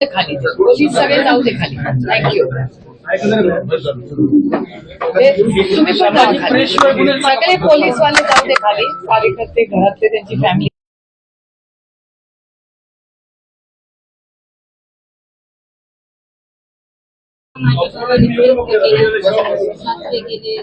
खाली पोलीस सगळे जाऊ दे खाली. थँक्यू तुम्ही पण सगळे पोलीस वाले जाऊ दे खाली. कार्यकर्ते घरातले त्यांची फॅमिली गेले.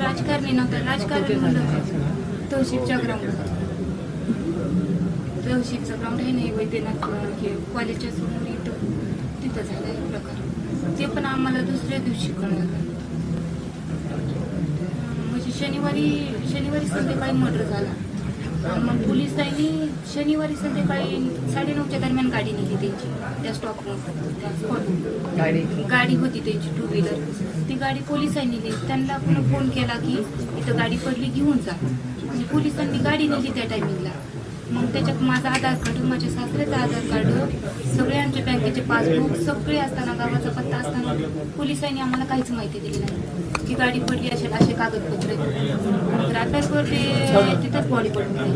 राजकारणी नव्हता. राजकारणी म्हणलं तहसीलच्या ग्राउंड तहसीलचं ग्राउंड आहे नाही वैद्यनाथ हे कॉलेजच्या समोर इथं तिथं झालं एक प्रकार. ते पण आम्हाला दुसऱ्या दिवशी कळलं. म्हणजे शनिवारी शनिवारी संध्याकाळी मर्डर झाला. मग पोलिसांनी शनिवारी संध्याकाळी साडेनऊच्या दरम्यान गाडी नेली त्यांची त्या स्टॉपवर गाडी? होती त्यांची टू व्हीलर ती गाडी पोलिसांनी नेली. त्यांना पुन्हा फोन केला की इथं गाडी पडली घेऊन जा. म्हणजे पोलिसांनी गाडी नेली त्या टायमिंगला मग त्याच्यात माझं आधार कार्ड माझ्या सासऱ्याचं आधार कार्ड आमच्या बँकेचे पासबुक सगळे असताना गावाचा पत्ता असताना पोलिसांनी आम्हाला काहीच माहिती दिली नाही. की गाडी पडली असे असे कागदपत्र. रात्रभर ते तिथंच बॉडी पडून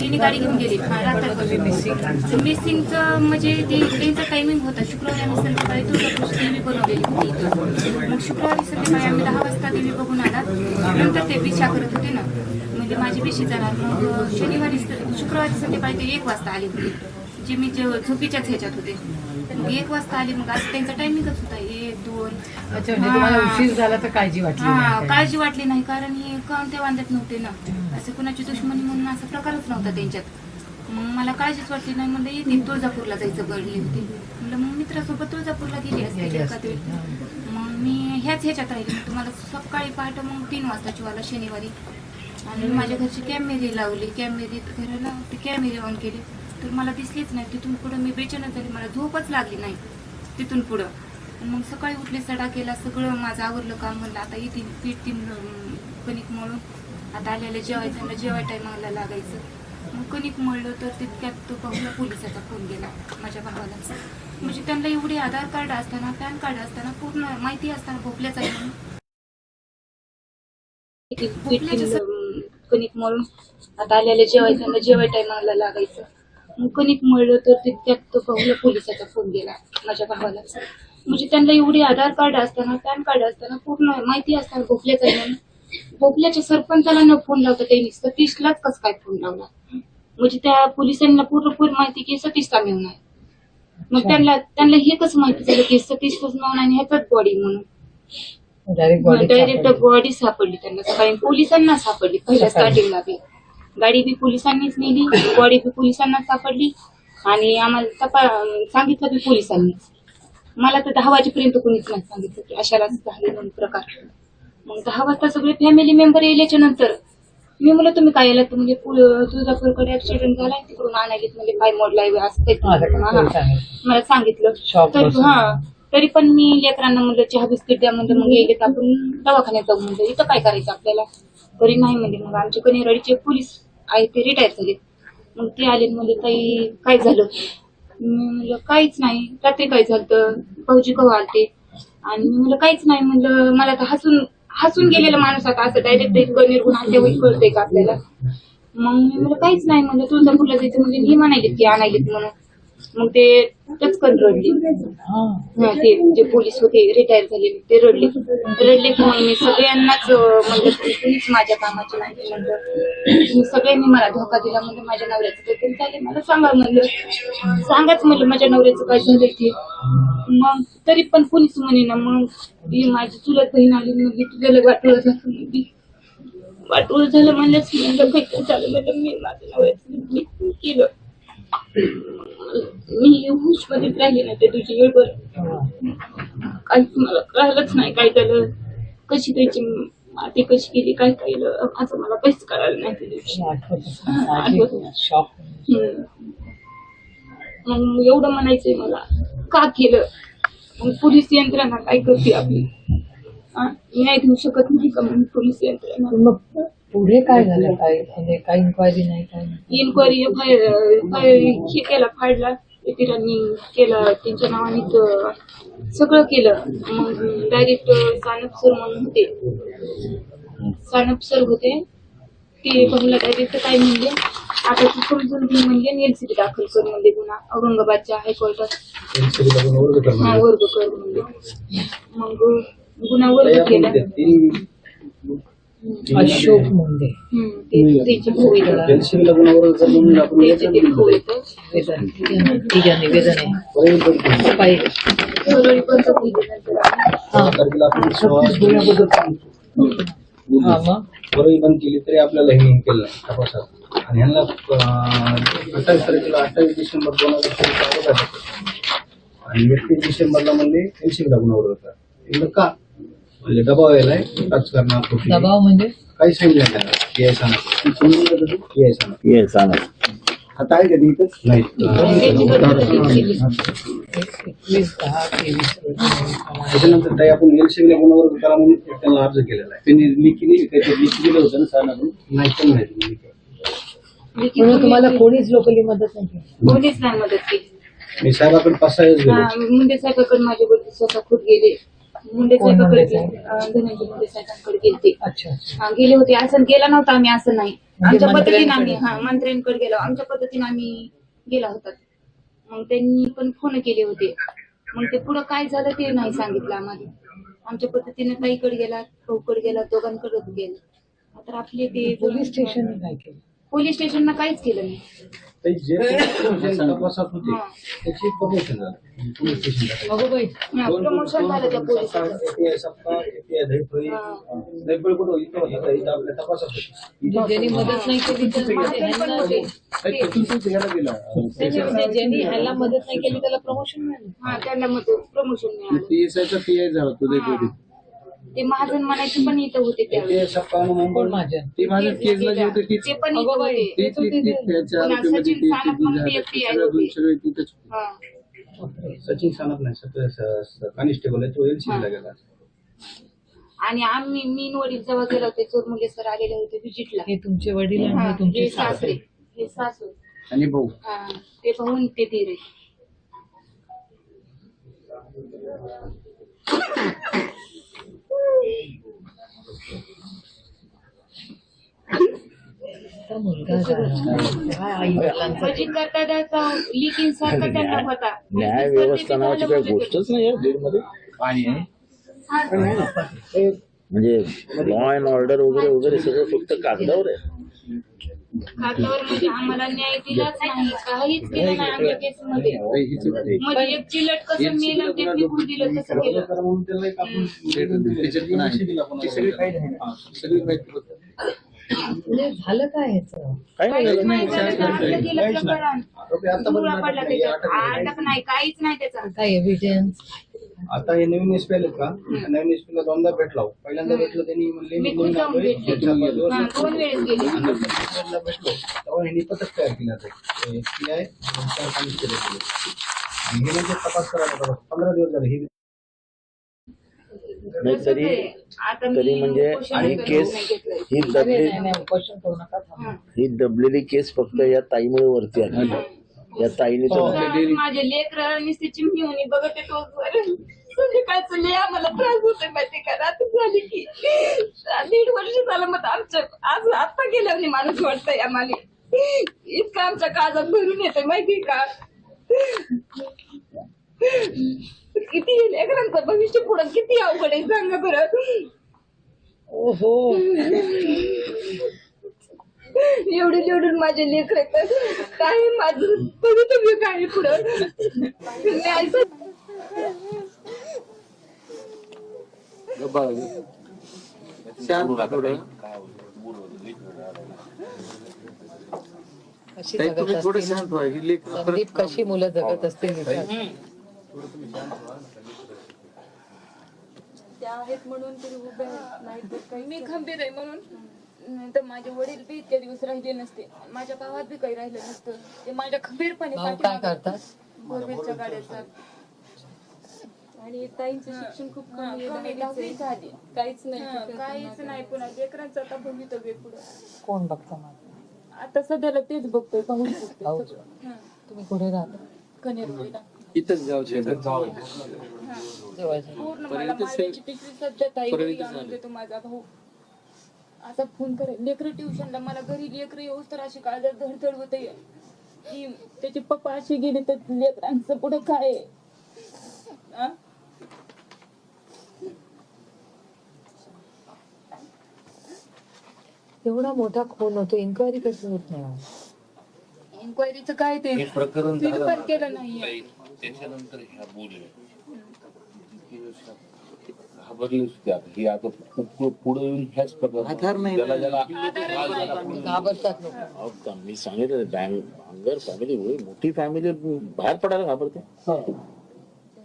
तिने गाडी घेऊन गेली. रात्रभर. मिसिंग मिसिंगचं म्हणजे ते त्यांचा टायमिंग होता. शुक्रवारी आम्ही संध्याकाळी तुळजापूरची देवी बनवलेली होती. इथं. मग शुक्रवारी संध्याकाळी आम्ही दहा वाजता देवी बघून आला नंतर ते बिशा करत होते ना. म्हणजे माझी बिशी जाणार. मग शनिवारी शुक्रवारी संध्याकाळी ते एक वाजता आले होते. जे मी जे झोपीच्याच ह्याच्यात होते. मग एक वाजता आले मग आज त्यांचा टायमिंगच होता. एक दोन अच्छा म्हणजे तुम्हाला हा. उशीर झाला तर काळजी वाटली हा नाही. काळजी वाटली नाही कारण हे काम ते वांदत नव्हते ना. असं कुणाची दुश्मनी म्हणून असा प्रकारच नव्हता त्यांच्यात. मग मला काळजीच वाटली नाही. म्हणजे येते तुळजापूरला जायचं गडली होती. म्हणलं मग मित्रासोबत तुळजापूरला गेली असते गेली एखाद असते. वेळी मग मी ह्याच ह्याच्यात राहिली. मग तुम्हाला सकाळी पहाटे मग तीन वाजताची वाला शनिवारी. आणि माझ्या घरची कॅमेरे लावली. कॅमेरे घराला ते कॅमेरे ऑन केले. तर मला दिसलीच नाही. तिथून पुढं मी बेचैनच झाली. मला झोपच लागली नाही तिथून पुढं. मग सकाळी उठले सडा केला सगळं माझं आवरलं काम म्हणलं आता येतील पीठ ती कणिक मळून. आता आलेलं जेवायचं जेवाय टायमाला लागायचं. मग कणिक मळलं तर तितक्यात तो पाहुणा पोलिसाचा फोन गेला माझ्या भावाला म्हणजे त्यांना एवढे आधार कार्ड असताना पॅन कार्ड असताना पूर्ण माहिती असताना भोपल्याचा म्हणून. भोपल्याच्या कणिक मळून. आता आलेलं जेवायचं जेवाय टायमाला लागायचं. कणिक मळलं तर तितक्यात तो पाहुणा पोलिसाचा फोन गेला माझ्या भावाला. म्हणजे त्यांना एवढे आधार कार्ड असताना पॅन कार्ड असताना पूर्ण माहिती असताना भोपल्याचा भोपल्याच्या सरपंचाला न फोन लावता त्यांनी सतीशलाच कस काय फोन लावला? म्हणजे त्या पोलिसांना पूर्णपूर माहिती की सतीशचा मेहून आहे. मग त्यांना त्यांना हे कसं माहिती झालं की सतीशचाच मेहून आणि ह्याचाच बॉडी म्हणून. डायरेक्ट बॉडी सापडली. त्यांना. सकाळी पोलिसांना सापडली पहिल्या. स्टार्टिंगला बी. गाडी बी पोलिसांनीच नेली बॉडी बी पोलिसांना सापडली आणि आम्हाला तपा सांगितलं बी पोलिसांनी. मला तर दहा वाजेपर्यंत कोणीच नाही सांगितलं की अशाला झाले म्हणून प्रकार. मग दहा वाजता सगळे फॅमिली मेंबर येल्याच्या नंतर. मी म्हणलं तुम्ही काय आलात तर म्हणजे तुळजापूरकडे ऍक्सिडेंट झालाय तिकडून आणायला म्हणजे पाय मोडलाय असं. मला सांगितलं. तर. हा तरी पण मी लेकरांना म्हणलं चहा बिस्किट द्या म्हणलं मग गेले तर आपण दवाखान्यात जाऊ म्हणलं. इथं काय करायचं आपल्याला? तरी नाही म्हणजे मग आमचे कनेरवाडीचे पोलीस आई ते रिटायर झाले. मग ते आले म्हणजे ताई काय झालं? मी म्हणलं काहीच नाही. रात्री काय झालं भाऊजी कवा आलते? आणि मी म्हणलं काहीच नाही. म्हणलं मला तर हसून हसून गेलेला माणूस आता. असं डायरेक्ट इतकं निर्गुण हल्ल्यावर कळतंय का आपल्याला? मग मी म्हणलं काहीच नाही. म्हणलं तुळजापूरला जायचं म्हणजे ही म्हणायलीत की आणायलीत म्हणून. मग ते टचकन रडली. हा. ते जे पोलीस होते रिटायर झालेले ते रडले. रडले की मग मी सगळ्यांनाच म्हणलं तुम्हीच माझ्या कामाचे नाही म्हणलं. तुम्ही सगळ्यांनी मला धोका दिला म्हणजे माझ्या नवऱ्याचं काहीतरी झाले मला सांगा म्हणलं. सांगाच म्हणलं माझ्या नवऱ्याचं काय झालं ते? मग तरी पण पोलीस म्हणे ना मग ती माझी चुलत बहीण आली म्हणजे तुझ्याला वाटलं झालं म्हणजे वाटोळ झालं म्हणलंच म्हणलं काहीतरी झालं म्हणलं मी माझ्या नवऱ्याचं केलं. मी हुशमध्ये राहिले ना त्या दिवशी वेळभर काहीच मला कळालंच नाही काय झालं कशी त्याची माती कशी केली काय केलं असं मला काहीच कळालं नाही त्या दिवशी. शॉक. मग एवढं म्हणायचंय मला का केलं? मग पोलीस यंत्रणा काय करते आपली? न्याय देऊ शकत नाही का म्हणून पोलीस यंत्रणा? मग पुढे काय झालं काय म्हणजे काही इन्क्वायरी नाही काय नाही. इन्क्वायरी हे केला फाडला. वकिलांनी केला त्यांच्या नावाने त- सगळं केलं. मग डायरेक्ट सानप सर म्हणून होते. सानप सर होते. ते बघला डायरेक्ट काय म्हणले? आता तू समजून घे म्हणले एलसीबी दाखल कर म्हणले गुन्हा औरंगाबादच्या हायकोर्टात. हा वर्ग कर म्हणले. मग गुन्हा वर्ग केला. अशोक मुंडे. निवेदन आहे. पाहिजे हा. बरोबर बंद केली तरी आपल्याला हे केलं नाही तपासात. आणि ह्यांना अठ्ठावीस तारखेला अठ्ठावीस डिसेंबर दोन हजार चोवीस आणि एकतीस डिसेंबरला म्हणले एलसीबी लागून होता. का? म्हणजे दबाव यायलाय राजकारणात दबाव म्हणजे? काही सांगितलं नाही पी आय सांगा. पी आय सांगा. ये सांगा. आता आहे कधी इथं? नाही. एकवीस दहा तेवीस त्याच्यानंतर ताई आपण करा म्हणून त्यांना अर्ज केलेला आहे. त्यांनी लिखी नाही काहीतरी लिखी दिलं होतं ना सरांना नाही पण नाही. म्हणून तुम्हाला कोणीच लोकली मदत नाही केली. कोणीच नाही मदत केली. मी साहेबाकडे पाच सहा वेळेस हा, गेलो. मुंडे साहेबाकडे माझ्याकडे स्वतः खूप गेले. मुंडे साहेबाकडे? गेले. अं, धनंजय मुंडे साहेबांकडे गेलते. अच्छा अच्छा. हा, गेले होते. असं गेला नव्हता आम्ही असं नाही. म्हणजे आमच्या पद्धतीने आम्ही मंत्र्यांकडे? हा मंत्र्यांकडे गेलो. आमच्या पद्धतीने आम्ही गेला होता. मग त्यांनी पण फोन केले होते. मग ते पुढं काय झालं ते नाही सांगितलं आम्हाला. आमच्या पद्धतीने ताईकडे गेला भाऊकडे गेला दोघांकडे गेला. तर आपले ते पोलीस स्टेशनने काय केलं? पोलीस स्टेशनला काहीच केलं नाही. ते जे जे तपासात होते. त्याची प्रमोशन झालं. पोलीस स्टेशनला. अगो बाई. प्रमोशन झालं त्या पोलिसाचं एपीआय सप्पा एपीआय धैपळी धैपळी कुठं? इथं होतं. इथं आपल्या तपासात होती. ज्यांनी मदत नाही केली तर गेला. ज्यांनी ह्याला मदत नाही केली त्याला प्रमोशन मिळालं हा त्यांना मग प्रमोशन मिळालं पीएसआयचा पीआय झाला तो हा. ते महाजन म्हणायचे पण इथं होते त्यावेळी. ती माझ्या केसला जे होते तीच ते पण इथं होते. ती- पुन्हा सचिन ती- सानप ती- होते. सगळे तिथेच हा. सचिन सानप नाही सगळं स- स- कॉन्स्टेबल आहे तो एलसीबीला गेला. आणि आम्ही मी वडील जेव्हा गेलो होते चोरमुले सर आलेले होते विजिटला हे तुमचे वडील हा, आणि तुमचे हे सासरे. सासरे हे सासू. आणि भाऊ. हा, ते पाहून ते धीरे न्याय व्यवस्थानाची काही गोष्टच नाही आहे बीडमध्ये? पाणी आहे. म्हणजे लॉ अँड ऑर्डर वगैरे वगैरे सगळं फक्त कागदावर आहे. खात्यावर म्हणजे आम्हाला न्याय दिलाच नाही. काहीच केलं नाही आमच्या केसमध्ये. म्हणजे एक चिलट कसं मेलं ते निघून दिलं तसं केलं. म्हणून त्याला एक आपण त्याच्यात पण अशी दिला आपण सगळी माहिती होतं. झालं काय ह्याचं? काय नाही काहीच झालं. नाही. काहीच नाही त्याचा. काय एव्हिडन्स आता हे नवीन एसपी आलेत का? नवीन एसपी ला दोनदा भेटला हो. पहिल्यांदा भेटलं त्यांनी म्हणले मी जाऊन. भेटले. चार पाच दिवस हा, दोन वेळेस गेले. आणि दुसऱ्यांदा भेटलो. तेव्हा ह्यांनी पथक तयार केलं होतं एसपीआय चार कॉन्स्टेबल केले आणि हे म्हणजे तपास करायला पंधरा दिवस झाले. हे नाही तसंच तरी आहे. आता मी तरी म्हणजे उपोषण आणि वगैरे केस नाही घेतलंय. ही दबली उपोषण करू नका. ही दबलेली केस फक्त या ताईमुळे वरती आली. या ताईने तर माझे लेकर नुसते चिमणी बघत येतो संध्याकाळचं लय आम्हाला त्रास होतोय माहिती का? रात्र झाली की दीड वर्ष झालं मग आमच्या आज आता गेल्यावर माणूस वाटतंय आम्हाला. इतकं आमच्या काळजात भरून येतंय माहिती का? किती लेकरांचं भविष्य पुढं किती अवघड आहे सांगा बरं. ओहो. एवढे एवढे माझे लेकर आहेत काय माझं भवितव्य काय पुढं कशी जगत असतील? संदीप कशी मुलं जगत असतील विचार. त्या आहेत म्हणून तरी उभे आहेत नाही तर काही मी खंबीर आहे म्हणून. तर माझे वडील बी इतके दिवस राहिले नसते. माझ्या गावात बी काही राहिलं नसतं. ते माझ्या खंबीरपणे भाऊ काय करतात? गाड्याचा आणि ताईंचं शिक्षण खूप हा, कमी आहे. काहीच नाही हा. काहीच नाही पुन्हा. लेकरांचं आता पुढं. कोण बघता माझं आता सध्याला तेच बघतोय पाहून भाऊ. तुम्ही कुठे राहता? कनेरवाडीला. इथंच जवळच्या पूर्ण मला मारण्याची पिशवी सध्या ताई आणून देतो माझा भाऊ. आता फोन करे. लेकरं ट्युशनला मला घरी लेकरं येऊस तर अशी काळजात धडधड होते. की त्याचे पप्पा असे गेले तर लेकरांचं पुढे काय? आ? एवढा मोठा खून होतो. इन्क्वायरी कशी होत नाही इन्क्वायरीचं काय ते? हे प्रकरण झालं. पण केलं नाहीये. त्याच्यानंतर ह्या घाबरलीच त्या ही आता पुढे येऊन ह्याच ज्याला ज्याला अहो, का- मी सांगितलं बँग भांगर फॅमिली मोठी फॅमिली बाहेर पडायला घाबरते.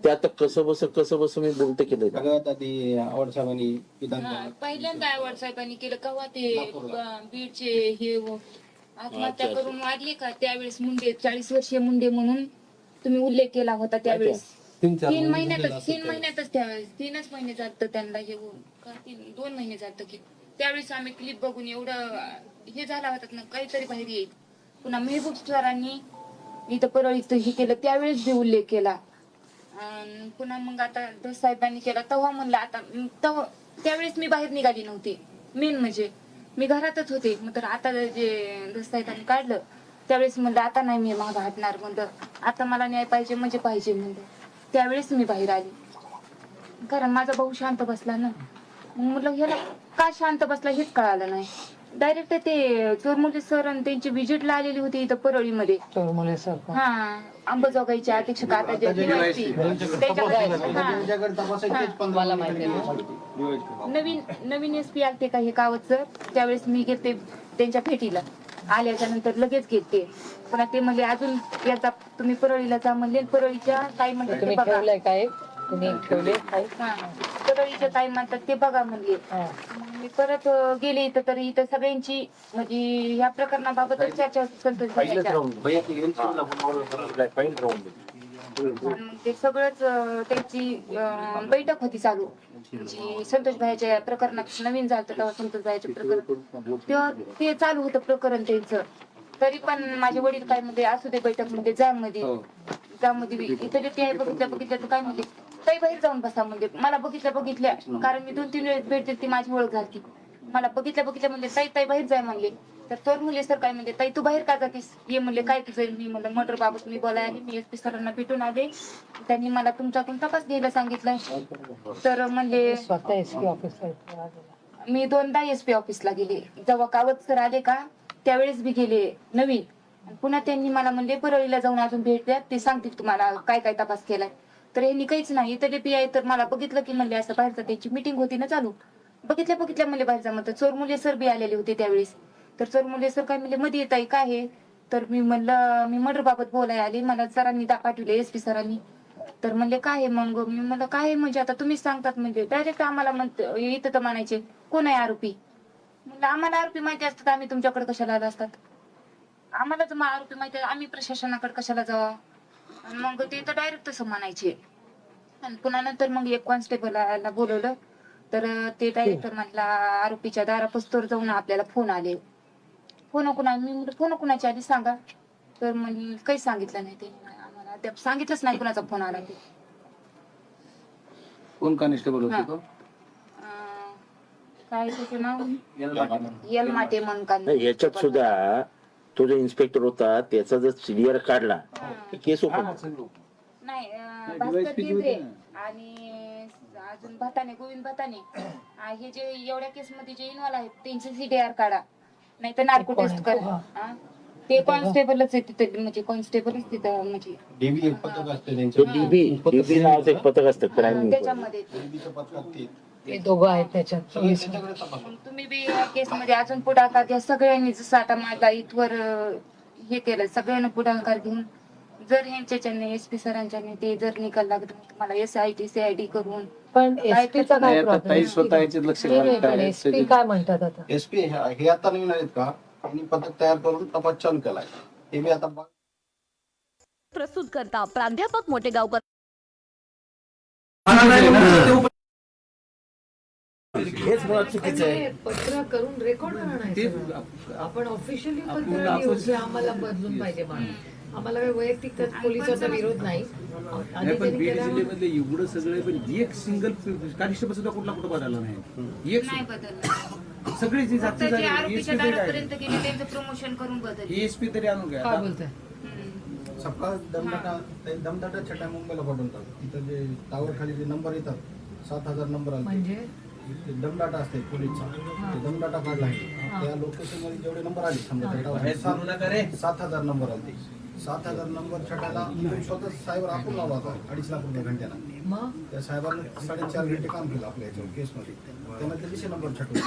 ते आता कसं बस कसं बस मी बोलते केलं आधी आवड साहेबांनी विधान हा, पहिल्यांदा आवड साहेबांनी केलं. केव्हा ते अं, बीडचे हे व- आत्महत्या करून वाढले का? त्यावेळेस मुंडे चाळीस वर्षीय मुंडे म्हणून तुम्ही उल्लेख केला होता त्यावेळेस. तीन महिन्यातच तीन महिन्यातच त्यावेळेस तीनच महिने जात त्यांना हे होऊन. का तीन दोन महिने जात की. त्यावेळेस आम्ही क्लिप बघून एवढं हे झाला होता ना काहीतरी बाहेर येईल. पुन्हा मेहबूब सरांनी इथं परळीचं हे केलं त्यावेळेस बी उल्लेख केला. पुन्हा मग आता दस साहेबांनी केला तेव्हा म्हणलं आता तेव्हा त्यावेळेस मी बाहेर निघाली नव्हती. मेन म्हणजे मी घरातच होते. मग तर आता जे दस साहेबांनी काढलं त्यावेळेस म्हणलं आता नाही मी मागं हटणार म्हणलं. आता मला न्याय पाहिजे म्हणजे पाहिजे म्हणलं. त्यावेळेस मी बाहेर आली. कारण माझा भाऊ शांत बसला ना. मग म्हटलं ह्याला का शांत बसला हेच कळालं नाही. डायरेक्ट ते चोरमुले सर आणि त्यांची व्हिजिटला आलेली होती इथं परळीमध्ये. चोरमुले सर हा अंबाजोगाईचे अध्यक्ष आता जे DYSP, त्याच्याकडे- हा. तुमच्याकडे तपासायचेच पंधरा मला माहिती आहे. दिवस. नवीन नवीन एस पी आलते का हे कावतचं त्यावेळेस मी घेते त्यांच्या भेटीला. आल्याच्यानंतर लगेच घेते. पण ते म्हणले अजून याचा तुम्ही परळीला जा म्हणले. परळीच्या काय म्हणतात ते तुम्ही बघा. ठेवलंय काय तुम्ही ठेवले काय हा. परळीच्या काय म्हणतात ते बघा म्हणले. हा. मग मी परत अं, गेले इथं तरी इथं सगळ्यांची म्हणजे या प्रकरणाबाबत चर्चा संतोष पहिलेच पहिलं. आणि ते सगळंच अं, त्यांची अं, बैठक होती चालू. म्हणजे संतोष भाईच्या प्रकरणात नवीन झालं तेव्हा संतोष भाईचं प्रकरण. तेव्हा ते चालू होतं प्रकरण त्यांचं. तरी पण माझे वडील काय मध्ये असू दे बैठकमध्ये जा मध्ये. जा मध्ये. इथं जे ते आहे बघितल्या बघितल्या तर काय म्हणते? ताई बाहेर जाऊन बसा म्हणजे मला बघितल्या बघितल्या कारण मी दोन तीन वेळेस भेट दिली ती माझी ओळख झाली मला बघितल्या बघितल्या म्हणजे ताई ताई बाहेर जाय म्हणले. तर तर मुले सर काय म्हणले ताई तू बाहेर का जातीस? ये म्हणले काय तुझं मी म्हणलं मर्डर बाबत मी बोलाय आले मी एस पी सरांना भेटून आले. त्यांनी मला तुमच्याकडून तपास घ्यायला सांगितलं. तर म्हणले स्वतः एस पी ऑफिसला मी दोनदा एस पी ऑफिसला गेले. जेव्हा कावत सर आले का त्यावेळेस बी गेले नवीन पुन्हा त्यांनी मला म्हणले परळीला जाऊन अजून भेट द्या ते सांगतील तुम्हाला काय काय तपास केलाय. तर यांनी काहीच नाही. इथं पी आहे तर मला बघितलं की म्हणले असं बाहेरचं त्यांची मिटिंग होती ना चालू. बघितल्या बघितल्या म्हणले बाहेरचा म्हणतात चोरमुले सर बी आलेले होते त्यावेळेस. तर चोरमुले सर काय म्हणले मध्ये येत आहे काय आहे? तर मी म्हणलं मी मर्डर बाबत बोलाय आले. मला सरांनी दा पाठवले एस पी सरांनी. तर म्हणले काय आहे मग? मी म्हणलं काय आहे म्हणजे आता तुम्हीच सांगतात म्हणजे. डायरेक्ट आम्हाला म्हणत इथं तर म्हणायचे कोण आहे आरोपी? म्हणलं आम्हाला आरोपी माहिती असतात. आम्ही तुमच्याकडे कशाला आला असतात? आम्हाला तर आरोपी माहिती आहे, आम्ही प्रशासनाकडे कशाला जावा आणि मग ते तर डायरेक्ट तसं म्हणायचे. आणि पुन्हा नंतर मग एक कॉन्स्टेबलला बोलवलं. तर ते डायरेक्टर म्हटला आरोपीच्या दारापस्तोर जाऊन आपल्याला फोन आले. फोन कुणा मी म्हटलं फोन कुणाची आधी सांगा. तर म्हणजे काही सांगितलं नाही ते आम्हाला अद्याप सांगितलंच नाही कुणाचा फोन आला ते. कोण कॉन्स्टेबल हा. होते तो? अं, काय त्याचं नाव? याला पाठवलं. यल माटे म्हणून नाही, याच्यात सुद्धा तो जो इन्स्पेक्टर होता त्याचा जर सिनियर काढला तर केस ओपन. नाही अं, भास्कर केंद्रे आणि अजून भताने गोविंद भताने आ, हे जे एवढ्या केस मध्ये जे इन्व्हॉल्व आहेत त्यांचे सीडीआर काढा. नाही तर नार्को टेस्ट करा. हा? ते कॉन्स्टेबलच आहे तिथे म्हणजे कॉन्स्टेबलच तिथं म्हणजे DB एक पथक असते त्यांचं. डीबी डीबी नावाचं एक पथक असतं क्राईम त्याच्यामध्ये. ते. दोघं आहेत त्याच्यात. सगळे त्याच्याकडे तपास. मग तुम्ही बी केस मध्ये अजून पुढाकार या सगळ्यांनी जसं आता माझा इथवर अं, हे केलं. सगळ्यांना पुढाकार घेऊन जर ह्यांच्याच्याने एस पी सरांच्याने ते जर निकाल लागत तुम्हाला S I T C I D करून पण एसपीचा नाही, काय आता ताई प्रॉब्लेम स्वतः लक्ष घालत आहे. एसपी काय म्हणतात आता? एसपी हे आता नवीन आहेत का? त्यांनी पथक तयार करून तपास चालू केलाय. हे बी आता बघ- प्रस्तुत करता प्राध्यापक मोठेगावकर हेच मुळात चुकीचं आहे. पत्र करून रेकॉर्ड आणायचं. आपण ऑफिशियली पत्र की आम्हाला बदलून पाहिजे म्हणून. आम्हाला काही वैयक्तिक पोलिसाचा विरोध नाही. पण बीड जिल्ह्यामधले एवढं सगळे पण एक सिंगल कानिष्टपद सुद्धा कुठला कुठं बदलला नाही. एक नाही बदललं. सगळे जे जाती जे आरोपीच्या झाले दारापर्यंत गेले त्यांचं प्रमोशन करून बदलले. एसपी तरी आणून घ्या. काय बोलताय. सकाळ दमदाटा ते दमदाटा छटा मुंबईला पाठवतात. तिथं जे टावर खाली जे नंबर येतात सात हजार नंबर आले. म्हणजे? ते दमडाटा असते पोलीसचा. ते दमडाटा काढला आहे. त्या लोकेशनमध्ये जेवढे नंबर आले समजा त्या टावर सात- सात हजार नंबर आले. सात हजार नंबर छटाला स्वतः साहेब आपण लावला होता अडीच लाख रुपये घंट्याला. मग? त्या साहेबांनी साडेचार घंटे काम केलं आपल्या याच्यावर केसमध्ये. त्यांना दीडशे नंबर छाटले.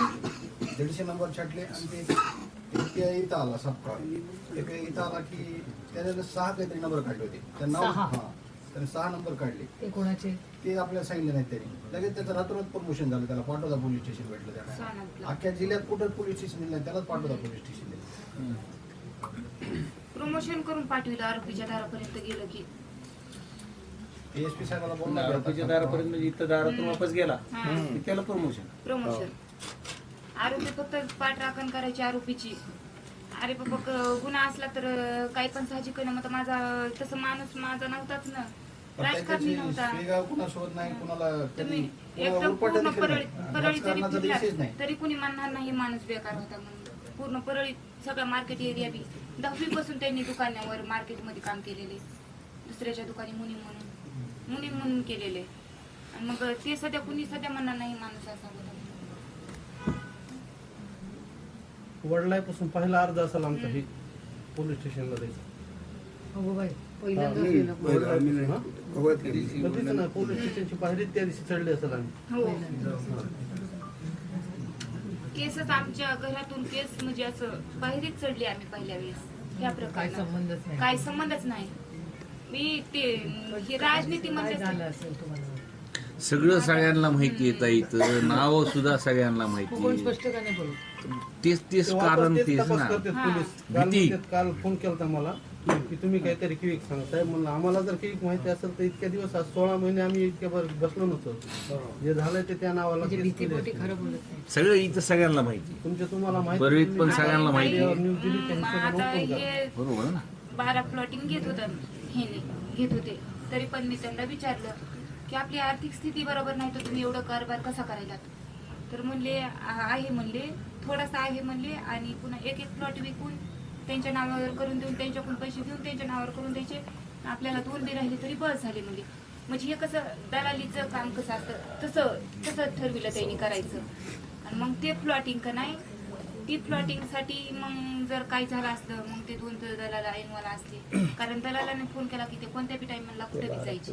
दीडशे नंबर छाटले आणि ते इथं आला सबका एक इथं आला की त्याने सहा काहीतरी नंबर काढले होते. त्या नाव सहा? हा. त्याने सहा नंबर काढले. ते कोणाचे? ते आपल्याला सांगितले नाहीत त्यांनी. लगेच त्याचं रातोरात प्रमोशन झालं त्याला पाठवता पोलीस स्टेशन भेटलं त्याला. अख्ख्या जिल्ह्यात कुठं पोलीस स्टेशन दिलं नाही त्यालाच पाठवता पोलीस स्टेशनला प्रमोशन करून पाठविलं आरोपीच्या दारापर्यंत गेलं की. एसपी साहेबाला बोलला आरोपीच्या दारापर्यंत म्हणजे इथं दारातून वापस गेला. हा. की त्याला प्रमोशन प्रमोशन आरोपी फक्त पाठराखण करायची आरोपीची. अरे बाबा क- गुन्हा असला तर अं, काही पण साहजिक आहे ना मग माझा तसं माणूस माझा नव्हताच ना. राजकारणी नव्हता. वेगळा कुणा शोध नाही कुणाला तुम्ही कधी एकदम उरपाटा पूर्ण देखील परळी नाही. परळी जरी राजकारणाचा फिरलात, दिवशीच नाही. तरी कुणी म्हणणार नाही माणूस बेकार होता म्हणून. पूर्ण परळी सगळा मार्केट एरिया बी. दहावी पासून त्यांनी दुकानावर मार्केटमध्ये काम केलेले. दुसऱ्याच्या दुकानी मुनी म्हणून. मुनी म्हणून केलेले. आणि मग ते सध्या कुणी सध्या म्हणणार नाही माणूस असा वडिलापासून पहिला अर्ज असेल आमचा हे पोलीस स्टेशनला द्यायचा हो बाई पहिल्यांदा गेलं. कधीच ना पोलीस स्टेशनची पायरी त्या दिवशी चढली असेल आम्ही. हो. केसच आमच्या घरातून केस म्हणजे असं बाहेरच चढले आम्ही पहिल्या वेळेस. ह्या काय प्रकारे संबंधच नाही. काय संबंधच नाही. मी ते ही राजनीती काय म्हणजे झालं असेल तुम्हाला? सगळं सगळ्यांना माहिती येत इथं नाव सुद्धा सगळ्यांना कोण माहिती स्पष्ट का नाही बोलू तेच तेच कारण तेच ना. करतात. पोलीस. काल भीती. म्हणतात, काल फोन केला मला. की तुम्ही काहीतरी किवीक सांगा साहेब म्हणलं आम्हाला जर किवीक माहिती असेल तर इतक्या दिवस आज सोळा महिने आम्ही इतक्या बर बसलो नव्हतो. जे झालंय ते त्या नावाला म्हणजे केस केली. सगळं इथं सगळ्यांना माहिती. तुमच्या तुम्हाला माहिती तुम्ही पण सगळ्यांना माहिती आहे. न्यूज दिली आता open करा. हे बरोबर ना. बारा प्लॉटिंग घेत होता. हे घेत होते. तरी पण मी त्यांना विचारलं की आपली आर्थिक स्थिती बरोबर नाही तर तुम्ही एवढं कारभार कसा करायला? तर म्हणले आ- आहे म्हणले थोडासा आहे म्हणले आणि पुन्हा एक एक प्लॉट विकून त्यांच्या नावावर करून देऊन त्यांच्याकडून पैसे घेऊन त्यांच्या नावावर करून द्यायचे. आपल्याला दोन बी राहिले तरी बस झाले म्हणजे म्हणजे हे कसं दलालीचं काम कसं असतं तसं तसं ठरविलं त्यांनी करायचं. आणि मग ते प्लॉटिंग का नाही ती प्लॉटिंगसाठी मग जर काही झालं असतं मग ते दोन दलाल ऐनवाला असते कारण दलालाने फोन केला की ते कोणत्या बी टाइमला कुठे बी जायचे.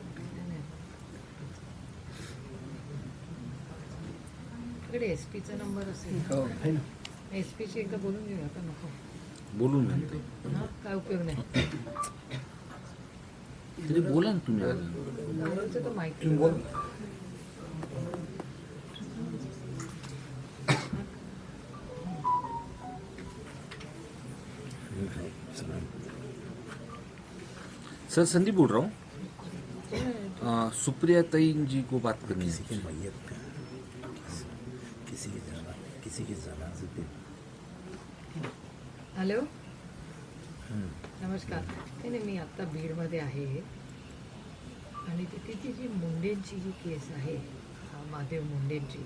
ते इकडे एसपीचा नंबर असेल. हो, ना. एसपीची एकदा बोलून घेऊया का नको. बोलून घ्या. ते. हा काय उपयोग नाही. तरी बोला ना तुम्ही तर माहिती बोल. सर संदीप बोल रहा हूँ. अ, सुप्रिया तईन जी को बात करनी है. हॅलो नमस्कार. नाही नाही मी आत्ता बीडमध्ये आहे. आणि तिथे ती जी मुंडेंची जी केस आहे महादेव मुंडेंची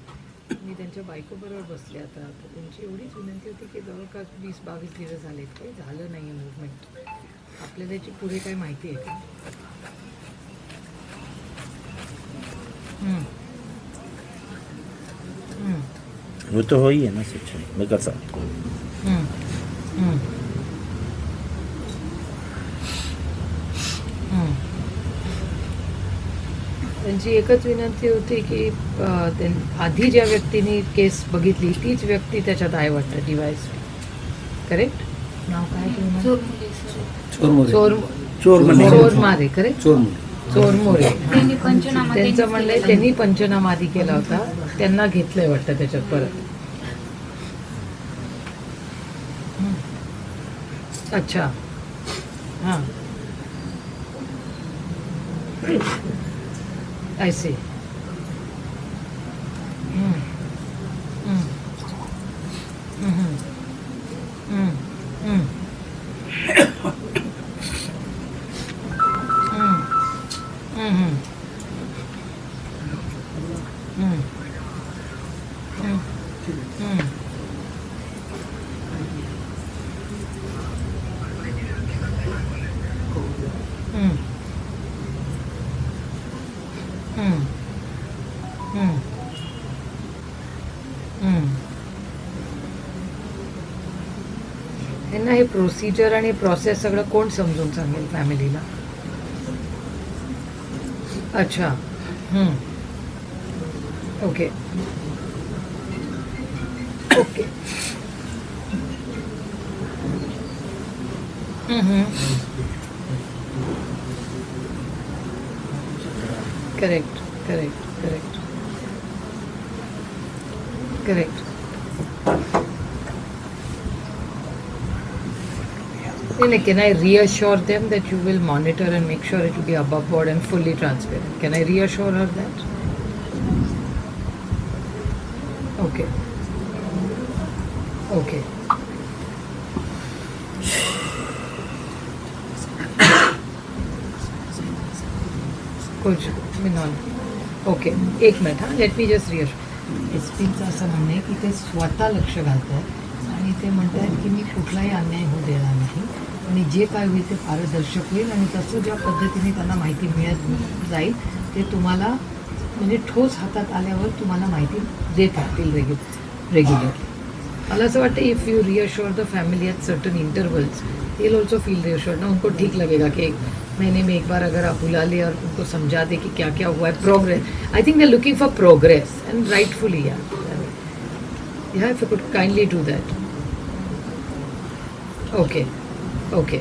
मी त्यांच्या बायकोबरोबर बसले आता. तर त्यांची एवढीच विनंती होती की जवळपास वीस बावीस दिवस झाले काही झालं नाही आहे मुवमेंट आपल्याला याची पुढे काय माहिती आहे का? Ну того і є насичений. Ми казали. त्यांची एकच विनंती होती की आधी ज्या व्यक्तीने केस बघितली तीच व्यक्ती त्याच्यात आहे वाटतं डिवाइस करेक्ट नाव काय चोर चोरमारे. करेक्ट चोरमोरे. त्यांचं म्हणलंय त्यांनी पंचनामा आधी केला होता. त्यांना घेतलंय वाटतं त्याच्यात परत. अच्छा हां आय त्यांना हे प्रोसिजर आणि प्रोसेस सगळं कोण समजून सांगेल फॅमिलीला अच्छा. Okay okay correct correct correct correct Then can I reassure them that you will monitor and make sure it will be above board and fully transparent? Can I reassure her that? Okay. Okay. कुछ मिनॉन okay एक minute हां let me just rear S पीचं असं म्हणणं आहे की ते स्वतः लक्ष घालत आहेत आणि ते म्हणत आहेत की मी कुठलाही अन्याय होऊ देणार नाही आणि जे काय होईल ते पारदर्शक होईल आणि तसं ज्या पद्धतीने त्यांना माहिती मिळत जाईल ते तुम्हाला म्हणजे ठोस हातात आल्यावर तुम्हाला माहिती देत राहतील रेग्यु रेग्युलर मला असं वाटतं if you reassure the family at certain intervals they also feel reassured ना उनको ठीक लगेगा कि एक महीने में एक बार अगर आप बुला ले और उनको समझा दे कि क्या क्या हुआ है progress I think they looking for progress and rightfully yeah yeah if you could kindly do that okay okay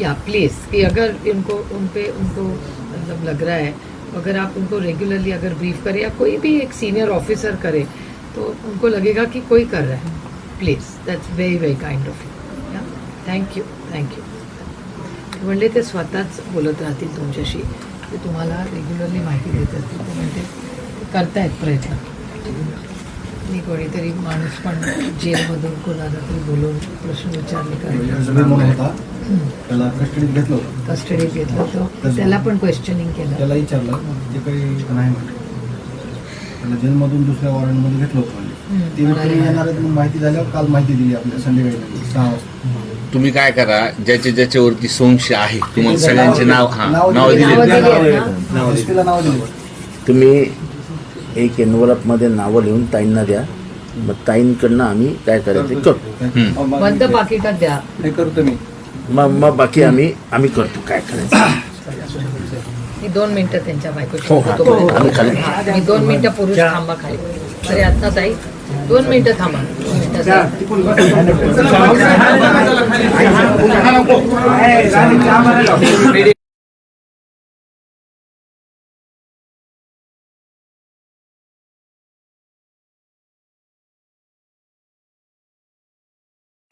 yeah please कि अगर इनको उन पे उनको मतलब लग रहा है अगर आप उनको रेगुलरली अगर ब्रीफ करें या कोई भी एक सीनियर ऑफिसर करे तो उनको लगेगा कि कोई कर रहा है। Please that's very very kind of you thank you thank you म्हणले ते स्वतःच बोलत राहतील तुमच्याशी. ते तुम्हाला रेग्युलरली माहिती देत असतील ते म्हणते करतायत प्रयत्न. आणि कोणीतरी माणूस पण जेलमधून कोणाला तरी बोलवून प्रश्न विचारले का? त्याला कस्टडीत घेतलं कस्टडीत घेतलं होतं. त्याला पण क्वेश्चनिंग केलं. त्याला विचारलं ते काही नाही म्हटलं त्याला जेलमधून दुसऱ्या वॉरंटमध्ये घेतलं होतं ती येणार म्हणून माहिती झाल्यावर काल माहिती दिली आपल्या संध्याकाळी सहा वाजता. तुम्ही काय करा ज्याच्या ज्याच्यावरती संशय आहे तुम्हाला सगळ्यांचे नाव हा नाव दिली. तुम्ही एक एनवलपमध्ये नावं लिहून ताईंना द्या मग ताईंकडनं आम्ही काय करायचं करतो बंद पाकिटात द्या हे करतो मी मग मग बाकी आम्ही आम्ही करतो काय करायचं मी दोन मिनिटं त्यांच्या हो, हा. बायकोची आम्ही खाली मी दोन मिनिटं पुरुष थांबा खाली अरे आता ताई दोन मिनिटं थांबा दोन मिनिटं थांबा.